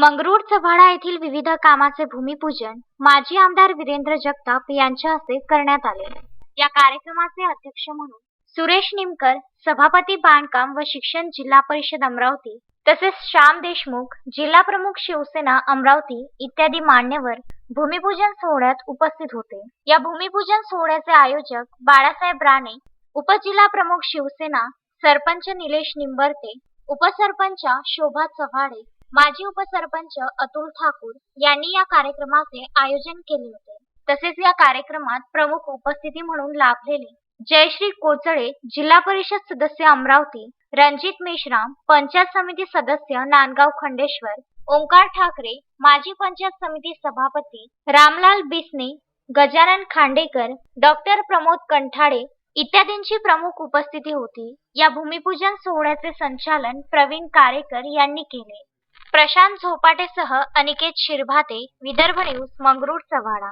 मंगरूर चव्हाडा येथील विविध कामाचे भूमिपूजन माजी आमदार वीरेंद्र जगताप यांच्या हस्ते करण्यात आले. या कार्यक्रमाचे अध्यक्ष म्हणून सुरेश निमकर सभापती बांधकाम व शिक्षण जिल्हा परिषद अमरावती तसेच श्याम देशमुख जिल्हा प्रमुख शिवसेना अमरावती इत्यादी मान्यवर भूमिपूजन सोहळ्यात उपस्थित होते. या भूमिपूजन सोहळ्याचे आयोजक बाळासाहेब राणे उपजिल्हा प्रमुख शिवसेना सरपंच निलेश निंबरते उपसरपंच शोभा चव्हाडे माजी उपसरपंच अतुल ठाकूर यांनी या कार्यक्रमाचे आयोजन केले होते. तसेच या कार्यक्रमात प्रमुख उपस्थिती म्हणून लाभलेले जयश्री कोचळे जिल्हा परिषद सदस्य अमरावती रणजित मेश्राम पंचायत समिती सदस्य नांदगाव खंडेश्वर ओंकार ठाकरे माजी पंचायत समिती सभापती रामलाल बिसने गजानन खांडेकर डॉक्टर प्रमोद कंठाडे इत्यादींची प्रमुख उपस्थिती होती. या भूमिपूजन सोहळ्याचे संचालन प्रवीण कारेकर यांनी केले. प्रशांत झोपाटेसह अनिकेत शिरभाते विदर्भ न्यूज मंगरुळ चव्हाडा